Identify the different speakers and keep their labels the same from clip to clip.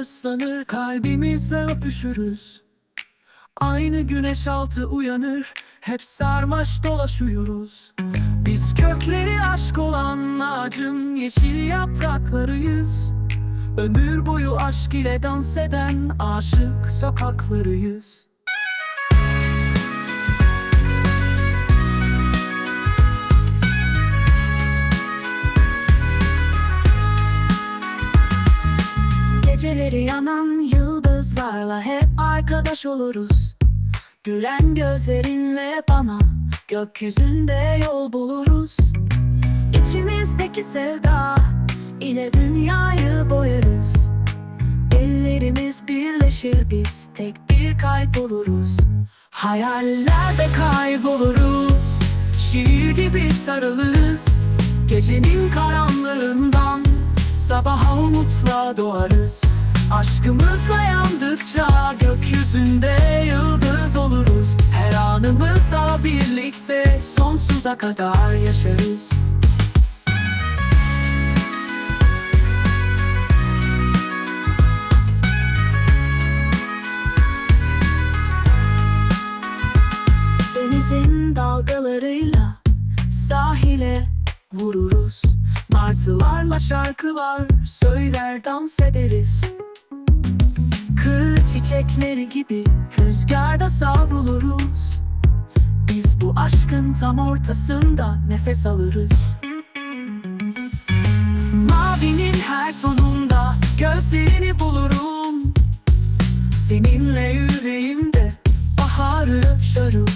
Speaker 1: ıslanır kalbimizle öpüşürüz. Aynı güneş altı uyanır Hep sarmaş dolaşıyoruz. Biz kökleri aşk olan ağacın yeşil yapraklarıyız. Ömür boyu aşk ile dans eden aşık sokaklarıyız Geceleri yanan yıldızlarla hep arkadaş oluruz. Gülen gözlerinle bana gökyüzünde yol buluruz. İçimizdeki sevda ile dünyayı boyarız. Ellerimiz birleşir biz tek bir kalp oluruz. Hayallerde kayboluruz Şiir gibi sarılırız. Gecenin karanlığından Sabaha umutla doğarız Aşkımızla yandıkça gökyüzünde yıldız oluruz. Her anımızda birlikte sonsuza kadar yaşarız. Denizin dalgalarıyla sahile vururuz. Martılarla şarkılar söyler dans ederiz çiçekleri gibi rüzgarda savruluruz. Biz bu aşkın tam ortasında nefes alırız. Mavinin her tonunda gözlerini bulurum. Seninle yüreğimde baharı yaşarım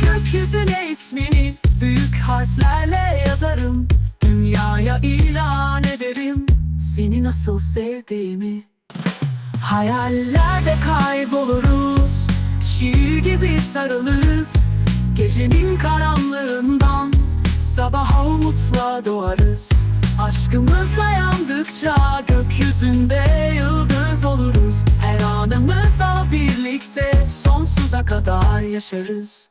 Speaker 1: Gökyüzüne ismini büyük harflerle yazarım. Dünyaya ilan ederim. Seni nasıl sevdiğimi Hayallerde kayboluruz Şiir gibi sarılırız. Gecenin karanlığından Sabaha umutla doğarız. Aşkımızla yandıkça Gökyüzünde yıldız oluruz. Her anımızda birlikte Sonsuza kadar yaşarız